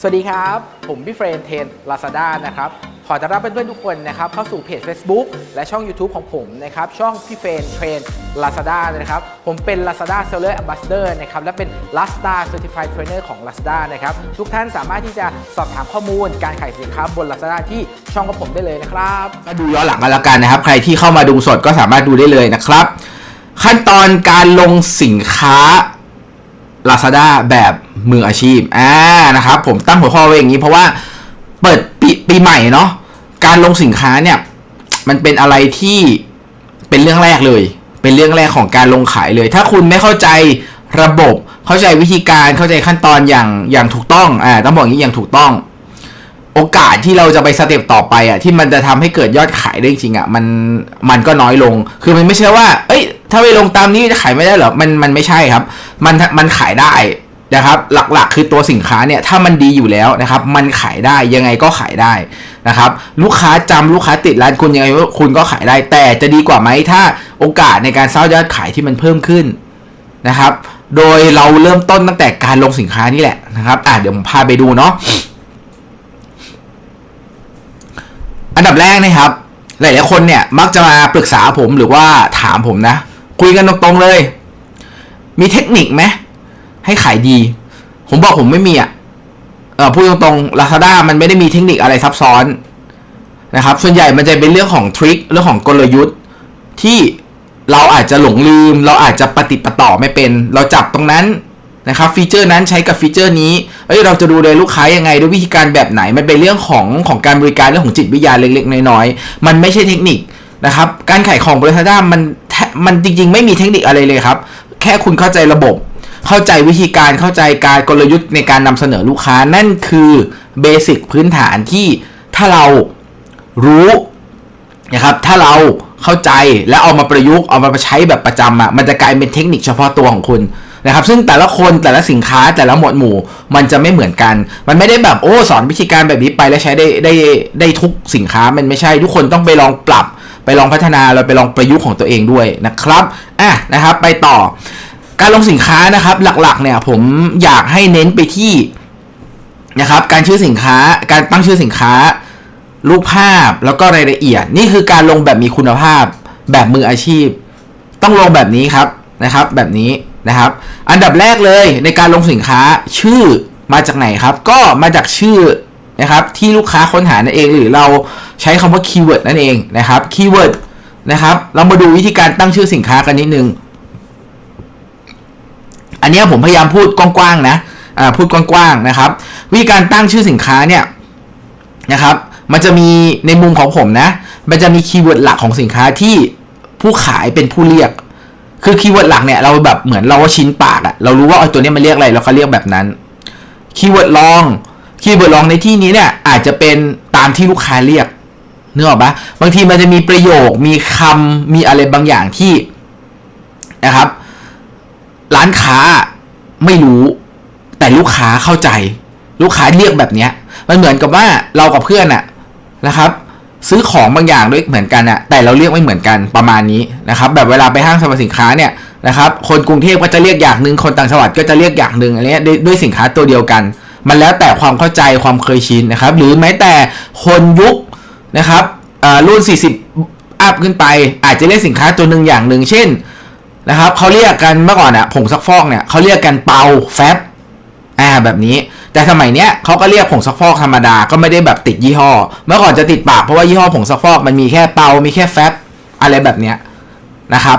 สวัสดีครับ ผมพี่เฟรนเทน Lazada นะครับ ขอต้อนรับเพื่อนๆทุกคนนะครับ เข้าสู่เพจ Facebook และช่อง YouTube ของผมนะครับ ช่องพี่เฟรนเทรน Lazada นะครับ ผมเป็น Lazada Seller Ambassador นะครับ และเป็น Lazada Certified Trainer ของ Lazada นะครับ ทุกท่านสามารถที่จะสอบถามข้อมูลการขายสินค้าบน Lazada ที่ช่องของผมได้เลยนะครับก็ดูย้อนหลังกันแล้วกันนะครับ ใครที่เข้ามาดูสดก็สามารถดูได้เลยนะครับ ขั้นตอนการลงสินค้า Lazada แบบมืออาชีพอ่านะครับผมตั้งหัวข้อไว้อย่างนี้เพราะว่าเปิดปีปีใหม่เนาะการลงสินค้าเนี่ยมันเป็นอะไรที่เป็นเรื่องแรกเลย เป็นเรื่องแรกของการลงขายเลย ถ้าคุณไม่เข้าใจระบบเข้าใจวิธีการเข้าใจขั้นตอนอย่างอย่างถูกต้องอ่าต้องบอกอย่างนี้อย่างถูกต้อง โอกาสที่เราจะไปสเต็ปต่อไปอะที่มันจะทำให้เกิดยอดขายได้จริงอะมันมันก็น้อยลง คือมันไม่ใช่ว่า เอ้ย ถ้าไปลงตามนี้จะขายไม่ได้เหรอ มันมันไม่ใช่ครับ มันมันขายได้นะครับ หลักๆ คือตัวสินค้าเนี่ยถ้ามันดีอยู่แล้วนะครับ มันขายได้ยังไงก็ขายได้นะครับ ลูกค้าจำลูกค้าติดร้านคุณยังไงคุณก็ขายได้ แต่จะดีกว่าไหมถ้าโอกาสในการสร้างยอดขายที่มันเพิ่มขึ้นนะครับ โดยเราเริ่มต้นตั้งแต่การลงสินค้านี่แหละนะครับอะเดี๋ยวผมพาไปดูเนาะอันดับแรกนะครับ หลายๆคนเนี่ยมักจะมาปรึกษาผมหรือว่าถามผมนะ คุยกันตรงๆเลย มีเทคนิคไหมให้ขายดี ผมบอกผมไม่มีอะเออพูดตรงๆ Lazada มันไม่ได้มีเทคนิคอะไรซับซ้อนนะครับ ส่วนใหญ่มันจะเป็นเรื่องของทริคเรื่องของกลยุทธ์ที่เราอาจจะหลงลืม เราอาจจะปฏิปต่อไม่เป็น เราจับตรงนั้นนะครับฟีเจอร์นั้นใช้กับฟีเจอร์นี้เอ้ยเราจะดูแลลูกค้ายังไงด้วยวิธีการแบบไหน มันเป็นเรื่องของของการบริการเรื่องของจิตวิทยาเล็กๆ น้อยๆ มันไม่ใช่เทคนิคนะครับ การขายของบริษัทมัน มันจริง ๆ ไม่มีเทคนิคอะไรเลยครับ แค่คุณเข้าใจระบบ เข้าใจวิธีการเข้าใจการกลยุทธ์ในการนำเสนอลูกค้านั่นคือเบสิกพื้นฐานที่ถ้าเรารู้นะครับถ้าเราเข้าใจและเอามาประยุกต์เอามาใช้แบบประจำอะมันจะกลายเป็นเทคนิคเฉพาะตัวของคุณนะครับ ซึ่งแต่ละคนแต่ละสินค้าแต่ละหมวดหมู่ มันจะไม่เหมือนกัน มันไม่ได้แบบโอ้สอนวิธีการแบบนี้ไปแล้วใช้ได้ได้ได้ทุกสินค้ามันไม่ใช่ทุกคนต้องไปลองปรับ ไปลองพัฒนาเราไปลองประยุกต์ของตัวเองด้วยนะครับอะนะครับ ไปต่อ การลงสินค้านะครับ หลักๆเนี่ยผมอยากให้เน้นไปที่นะครับ การชื่อสินค้าการตั้งชื่อสินค้า รูปภาพแล้วก็รายละเอียด นี่คือการลงแบบมีคุณภาพ แบบมืออาชีพ ต้องลงแบบนี้ครับนะครับ แบบนี้นะครับ อันดับแรกเลยในการลงสินค้าชื่อมาจากไหนครับ ก็มาจากชื่อ นะครับที่ลูกค้าค้นหานั่นเอง หรือเราใช้คำว่าคีย์เวิร์ดนั่นเองนะครับคีย์เวิร์ดนะครับเรามาดูวิธีการตั้งชื่อสินค้ากันนิดนึง อันนี้ผมพยายามพูดกว้างๆนะอ่าพูดกว้างๆนะครับ วิธีการตั้งชื่อสินค้าเนี่ยนะครับ มันจะมีในมุมของผมนะ มันจะมีคีย์เวิร์ดหลักของสินค้าที่ผู้ขายเป็นผู้เรียก คือคีย์เวิร์ดหลักเนี่ยเราแบบเหมือนเราว่าชิ้นปากอะเรารู้ว่าเอาตัวนี้มันเรียกอะไรเราก็เรียกแบบนั้นคีย์เวิร์ดรอง คีย์เวิร์ดรองในที่นี้เนี่ยอาจจะเป็นตามที่ลูกค้าเรียกนึกออกปะบางทีมันจะมีประโยคมีคำมีอะไรบางอย่างที่นะครับ ร้านค้าไม่รู้ แต่ลูกค้าเข้าใจ ลูกค้าเรียกแบบเนี้ย มันเหมือนกับว่าเรากับเพื่อนอะนะครับ ซื้อของบางอย่างด้วยเหมือนกันอะแต่เราเรียกไม่เหมือนกันประมาณนี้นะครับ แบบเวลาไปห้างสรรพสินค้าเนี่ยนะครับ คนกรุงเทพก็จะเรียกอย่างหนึ่งคนต่างจังหวัดก็จะเรียกอย่างหนึ่งอะไรเงี้ยด้วยสินค้าตัวเดียวกัน มันแล้วแต่ความเข้าใจความเคยชินนะครับ หรือแม้แต่คนยุคนะครับอ่ารุ่น 40 อัพขึ้นไป อาจจะเรียกสินค้าตัวหนึ่งอย่างหนึ่งเช่นนะครับเขาเรียกกันเมื่อก่อนอะผงซักฟอกเนี่ยเขาเรียกกันเปาแฟบอ่าแบบนี้ แต่สมัยเนี้ยเขาก็เรียกผงซักฟอกธรรมดาก็ไม่ได้แบบติดยี่ห้อ เมื่อก่อนจะติดปากเพราะว่ายี่ห้อผงซักฟอกมันมีแค่เปา มีแค่แฟบอะไรแบบเนี้ยนะครับ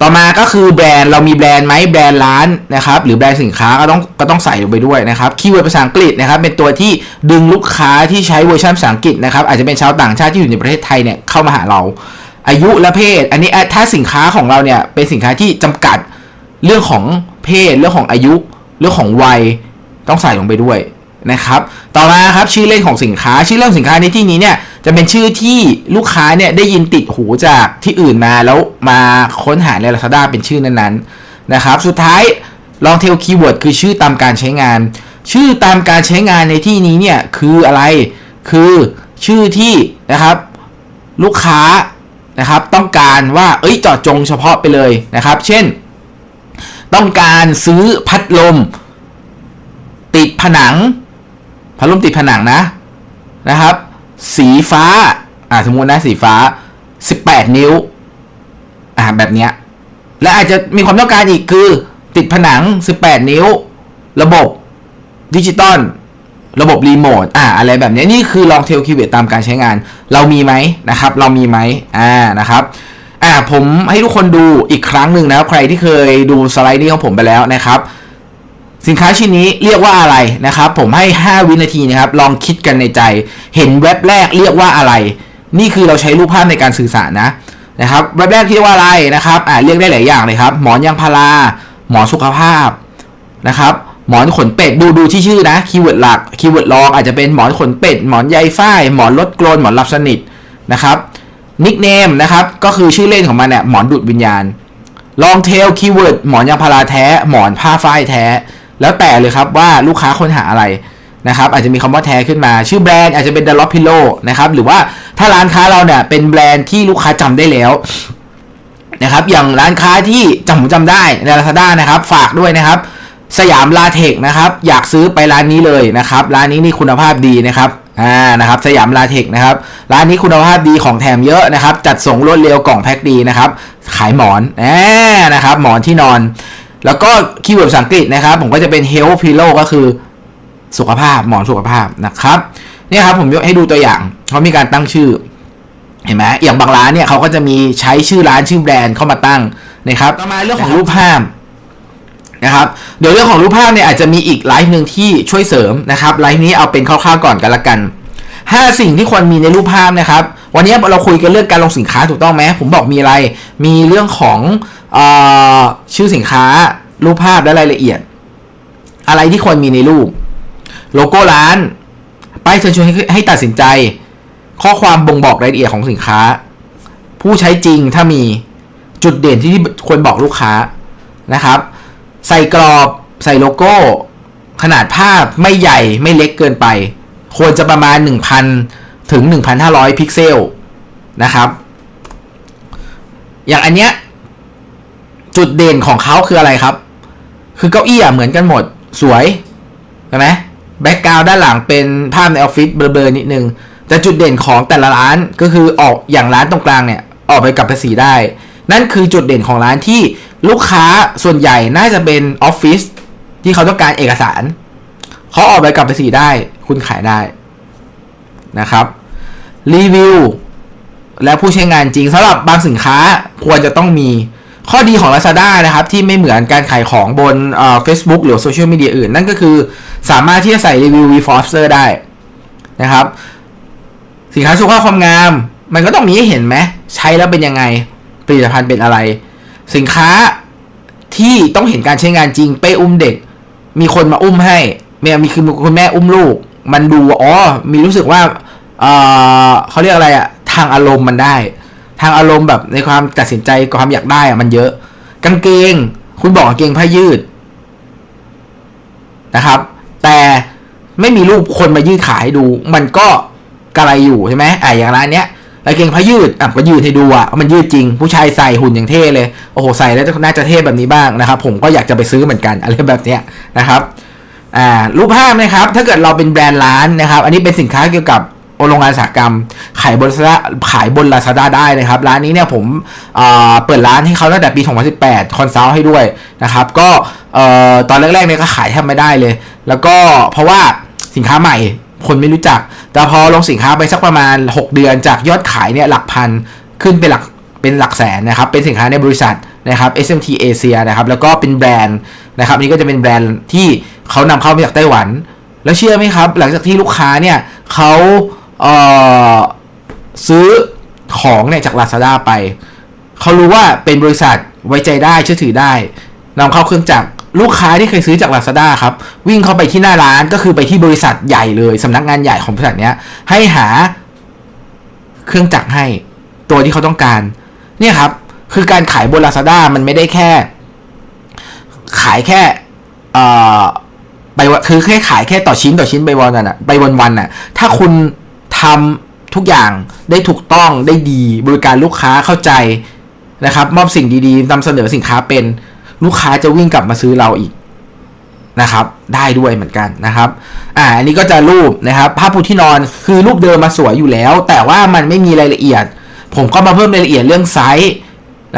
ต่อมาก็คือแบรนด์เรามีแบรนด์ไหมแบรนด์ร้านนะครับหรือแบรนด์สินค้าก็ต้องก็ต้องใส่ลงไปด้วยนะครับคีย์เวิร์ดภาษาอังกฤษนะครับเป็นตัวที่ดึงลูกค้าที่ใช้เวอร์ชันภาษาอังกฤษนะครับอาจจะเป็นชาวต่างชาติที่อยู่ในประเทศไทยเนี่ยเข้ามาหาเรา อายุและเพศ อันนี้ถ้าสินค้าของเราเนี่ยเป็นสินค้าที่จำกัดเรื่องของเพศเรื่องของอายุ เรื่องของวัยต้องใส่ลงไปด้วยนะครับต่อมาครับชื่อเล่นของสินค้าชื่อเล่นสินค้าในที่นี้เนี่ย จะเป็นชื่อที่ลูกค้าเนี่ยได้ยินติดหูจากที่อื่นมาแล้วมาค้นหาใน Lazada เป็นชื่อนั้นๆนะครับ สุดท้ายลองเทลคีย์เวิร์ดคือชื่อตามการใช้งาน ชื่อตามการใช้งานในที่นี้เนี่ยคืออะไรคือชื่อที่นะครับลูกค้านะครับต้องการว่าเอ้ยเจาะจงเฉพาะไปเลยนะครับ เช่น ต้องการซื้อพัดลม ติดผนัง พัดลมติดผนังนะนะครับ สีฟ้า อ่าสมมตินะสีฟ้า 18 นิ้ว อ่าแบบเนี้ย และอาจจะมีความต้องการอีกคือ ติดผนัง 18 นิ้ว ระบบดิจิตอลระบบรีโมทอ่าอะไรแบบนี้นี่คือลองเทลคีย์เวิร์ดตามการใช้งาน เรามีไหมนะครับ เรามีไหมอ่านะครับอ่าผมให้ทุกคนดูอีกครั้งหนึ่งนะครับ ใครที่เคยดูสไลด์นี้ของผมไปแล้วนะครับ สินค้าชิ้นนี้เรียกว่าอะไรนะครับ ผมให้ 5 วินาทีนะครับ ลองคิดกันในใจ เห็นเว็บแรกเรียกว่าอะไร นี่คือเราใช้รูปภาพในการสื่อสารนะนะครับเว็บแรกเรียกว่าอะไรนะครับอ่าเรียกได้หลายอย่างเลยครับ หมอนยางพาราหมอนสุขภาพนะครับหมอนขนเป็ดดูดูที่ชื่อนะคีย์เวิร์ดหลักคีย์เวิร์ดรองอาจจะเป็นหมอนขนเป็ดหมอนใยฝ้ายหมอนลดกรนหมอนหลับสนิทนะครับนิกเนมนะครับก็คือชื่อเล่นของมันเนี่ยหมอนดูดวิญญาณลองเทลคีย์เวิร์ดหมอนยางพาราแท้ หมอนผ้าฝ้ายแท้ แล้วแต่เลยครับว่าลูกค้าค้นหาอะไรนะครับอาจจะมีคำว่าแท้ขึ้นมา ชื่อแบรนด์อาจจะเป็นด a ล o พิโลนะครับหรือว่าถ้าร้านค้าเราเนี่ยเป็นแบรนด์ที่ลูกค้าจำได้แล้วนะครับอย่างร้านค้าที่จำผมจำได้ใน Lazada นะครับ ฝากด้วยนะครับ สยามลาเทคนะครับ อยากซื้อไปร้านนี้เลยนะครับ ร้านนี้นี่คุณภาพดีนะครับอ่านะครับ สยามลาเทคนะครับ ร้านนี้คุณภาพดีของแถมเยอะนะครับ จัดส่งรวดเร็วกล่องแพ็คดีนะครับ ขายหมอนแหมนะครับ หมอนที่นอน แล้วก็คีย์เวิร์ดภาษาอังกฤษนะครับ ผมก็จะเป็น health pillow ก็คือสุขภาพหมอนสุขภาพนะครับเนี่ยครับผมยกให้ดูตัวอย่างเขามีการตั้งชื่อ เห็นไหมอย่างบางร้านเนี่ยเขาก็จะมีใช้ชื่อร้านชื่อแบรนด์เข้ามาตั้งนะครับต่อมาเรื่องของรูปภาพนะครับเดี๋ยวเรื่องของรูปภาพเนี่ยอาจจะมีอีกไลฟ์หนึ่งที่ช่วยเสริมนะครับไลฟ์นี้เอาเป็นคร่าวๆก่อนกันละกัน 5 สิ่งที่ควรมีในรูปภาพนะครับ วันนี้เราคุยกันเรื่องการลงสินค้าถูกต้องไหมผมบอกมีอะไร มีเรื่องของออชื่อสินค้า รูปภาพและรายละเอียด อะไรที่ควรมีในรูป โลโก้ร้านป้ายเชิญชวนให้ให้ตัดสินใจ ข้อความบ่งบอกรายละเอียดของสินค้า ผู้ใช้จริงถ้ามีจุดเด่นที่ควรบอกลูกค้านะครับ ใส่กรอบใส่โลโก้ ขนาดภาพไม่ใหญ่ไม่เล็กเกินไป ควรจะประมาณ 1,000 ถึง 1,500 พิกเซลนะครับ อย่างอันเนี้ยจุดเด่นของเขาคืออะไรครับ คือเก้าอี้อะเหมือนกันหมดสวยใช่ไหมแบ็กกราวด้านหลังเป็นภาพในออฟฟิศเบลอๆนิดนึง แต่จุดเด่นของแต่ละร้านก็คือออกอย่างร้านตรงกลางเนี่ย ออกไปกับภาษีได้ นั่นคือจุดเด่นของร้านที่ลูกค้าส่วนใหญ่น่าจะเป็นออฟฟิศที่เขาต้องการเอกสารเขาออกไปกับภาษีได้ คุณขายได้นะครับ รีวิวและผู้ใช้งานจริงสำหรับบางสินค้าควรจะต้องมีข้อดีของ Lazada นะครับที่ไม่เหมือนการขายของบนเฟซบุ๊กหรือโซเชียลมีเดียอื่น นั่นก็คือสามารถที่จะใส่รีวิว v f o r c e r ได้นะครับ สินค้าสุขภาพความงาม มันก็ต้องมีให้เห็นไหมใช้แล้วเป็นยังไงผลิตภัณฑ์เป็นอะไร สินค้าที่ต้องเห็นการใช้งานจริงไปอุ้มเด็ก มีคนมาอุ้มให้แม่มีคือคุณแม่อุ้มลูก มันดูอ๋อมีรู้สึกว่า เออเขาเรียกอะไรอะทางอารมณ์มันได้ ทางอารมณ์แบบในความตัดสินใจความอยากได้อะมันเยอะ กางเกง คุณบอกกางเกงผ้ายืดนะครับ แต่ไม่มีรูปคนมายืดขายให้ดู มันก็กระไรอยู่ใช่ไหมอะอย่างร้านเนี้ยกางเกงผ้ายืดอะก็ยืดให้ดูอะมันยืดจริง ผู้ชายใส่หุ่นอย่างเท่เลยโอ้โหใส่แล้วน่าจะเท่แบบนี้บ้างนะครับ ผมก็อยากจะไปซื้อเหมือนกันอะไรแบบเนี้ยนะครับอ่ารูปภาพนะครับ ถ้าเกิดเราเป็นแบรนด์ร้านนะครับ อันนี้เป็นสินค้าเกี่ยวกับ โรงงานอุตสาหกรรม ขายบน Lazada ขายบน Lazada ได้นะครับ ร้านนี้เนี่ยผมเปิดร้านให้เขาตั้งแต่ปี 2018 คอนซัลท์ให้ด้วยนะครับ ก็ตอนแรกๆเนี่ยก็ขายแทบไม่ได้เลย แล้วก็เพราะว่าสินค้าใหม่คนไม่รู้จัก แต่พอลงสินค้าไปสักประมาณ 6 เดือนจากยอดขายเนี่ยหลักพันขึ้นเป็นหลักเป็นหลักแสนนะครับ เป็นสินค้าในบริษัทนะครับ SMT Asia นะครับ แล้วก็เป็นแบรนด์นะครับนี่ก็จะเป็นแบรนด์ที่เขานำเข้ามาจากไต้หวัน แล้วเชื่อไหมครับ หลังจากที่ลูกค้าเนี่ยเขา เอ่อซื้อของเนี่ยจาก Lazada ไป เขารู้ว่าเป็นบริษัทไว้ใจได้เชื่อถือได้นำเข้าเครื่องจักรลูกค้าที่เคยซื้อจาก Lazada ครับ วิ่งเข้าไปที่หน้าร้านก็คือไปที่บริษัทใหญ่เลยสำนักงานใหญ่ของบริษัทเนี้ย ให้หาเครื่องจักรให้ตัวที่เขาต้องการ เนี่ยครับ คือการขายบน Lazada มันไม่ได้แค่ ขายแค่เออไปวันคือแค่ขายแค่ต่อชิ้นต่อชิ้นไปวันน่ะไปวันวันน่ะ ถ้าคุณ ทำทุกอย่างได้ถูกต้องได้ดีบริการลูกค้าเข้าใจนะครับมอบสิ่งดีๆนำเสนอสินค้าเป็นลูกค้าจะวิ่งกลับมาซื้อเราอีกนะครับ ได้ด้วยเหมือนกันนะครับ อ่า อันนี้ก็จะรูปนะครับผ้าปูที่นอนคือรูปเดิมมาสวยอยู่แล้ว แต่ว่ามันไม่มีรายละเอียด ผมก็มาเพิ่มรายละเอียดเรื่องไซส์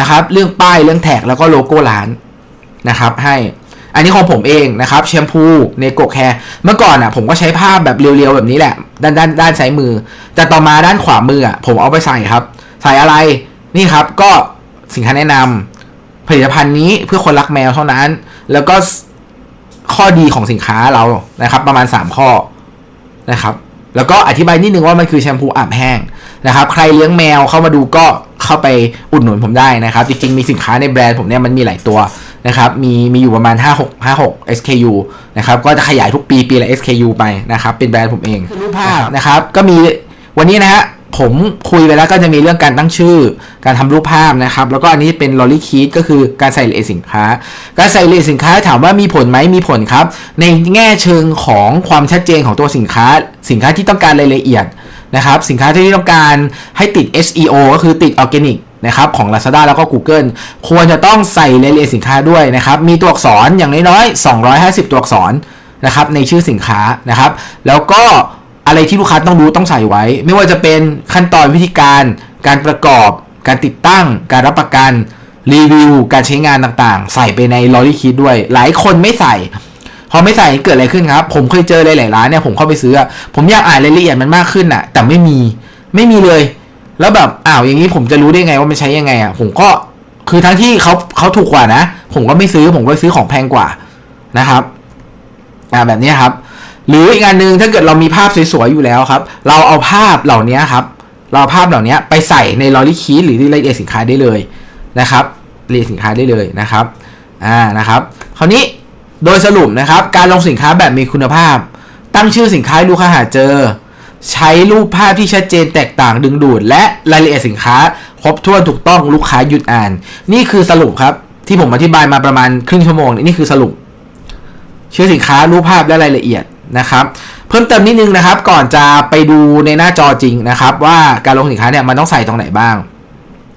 นะครับ เรื่องป้ายเรื่องแท็กแล้วก็โลโก้ร้านนะครับ ให้ อันนี้ของผมเองนะครับแชมพูเนโกแคร์เมื่อก่อนอะผมก็ใช้ภาพแบบเรียวๆแบบนี้แหละ ด้านด้านด้านซ้ายมือ แต่ต่อมาด้านขวามืออะผมเอาไปใส่ครับ ใส่อะไรนี่ครับก็สินค้าแนะนำผลิตภัณฑ์นี้เพื่อคนรักแมวเท่านั้น แล้วก็ข้อดีของสินค้าเรานะครับ ประมาณ 3 ข้อนะครับ แล้วก็อธิบายนิดนึงว่ามันคือแชมพูอาบแห้งนะครับ ใครเลี้ยงแมวเข้ามาดูก็เข้าไปอุดหนุนผมได้นะครับ จริงๆมีสินค้าในแบรนด์ผมเนี่ยมันมีหลายตัว นะครับมีมีอยู่ประมาณ 5 6 5 6 SKU นะครับก็จะขยายทุกปีปีละ SKU ไปนะครับเป็นแบรนด์ผมเองรูปภาพนะครับก็มีวันนี้นะฮะผมคุยไปแล้วก็จะมีเรื่องการตั้งชื่อ การทำรูปภาพนะครับ แล้วก็อันนี้เป็นลอรี่คีดก็คือการใส่รายละเอียดสินค้า การใส่รายละเอียดสินค้าถามว่ามีผลไหมมีผลครับ ในแง่เชิงของความชัดเจนของตัวสินค้า สินค้าที่ต้องการรายละเอียดนะครับ สินค้าที่ต้องการให้ติด SEO ก็คือติดออร์แกนิก นะครับของ Lazada แล้วก็ Google ควรจะต้องใส่รายละเอียดสินค้าด้วยนะครับมีตัวอักษรอย่างน้อยๆ250 ตัวอักษรนะครับในชื่อสินค้านะครับ แล้วก็อะไรที่ลูกค้าต้องรู้ต้องใส่ไว้ ไม่ว่าจะเป็นขั้นตอนวิธีการ การประกอบ การติดตั้ง การรับประกันรีวิว การใช้งานต่างๆ ใส่ไปในลอรี่คิดด้วย หลายคนไม่ใส่พอไม่ใส่เกิดอะไรขึ้นครับ ผมเคยเจอหลายๆร้านเนี่ยผมเข้าไปซื้อ ผมอยากอ่านรายละเอียดมันมากขึ้นอะแต่ไม่มีไม่มีเลย แล้วแบบอ้าวอย่างนี้ผมจะรู้ได้ไงว่ามันใช้ยังไงอะผมก็คือทั้งที่เขาเขาถูกกว่านะ ผมก็ไม่ซื้อผมก็ซื้อของแพงกว่านะครับอ่าแบบนี้ครับ หรืออีกอันหนึ่งถ้าเกิดเรามีภาพสวยๆอยู่แล้วครับ เราเอาภาพเหล่านี้ครับ เราเอาภาพเหล่านี้ไปใส่ในลอรี่คีหรือรายละเอียดสินค้าได้เลยนะครับรายละเอียดสินค้าได้เลยนะครับอ่านะครับ คราวนี้โดยสรุปนะครับ การลงสินค้าแบบมีคุณภาพ ตั้งชื่อสินค้าให้ลูกค้าหาเจอ ใช้รูปภาพที่ชัดเจนแตกต่างดึงดูด และรายละเอียดสินค้า ครบถ้วนถูกต้องลูกค้าหยุดอ่าน นี่คือสรุปครับ ที่ผมอธิบายมาประมาณครึ่งชั่วโมงนี่คือสรุป ชื่อสินค้ารูปภาพและรายละเอียดนะครับ เพิ่มเติมนิดนึงนะครับ ก่อนจะไปดูในหน้าจอจริงนะครับ ว่าการลงสินค้าเนี่ยมันต้องใส่ตรงไหนบ้าง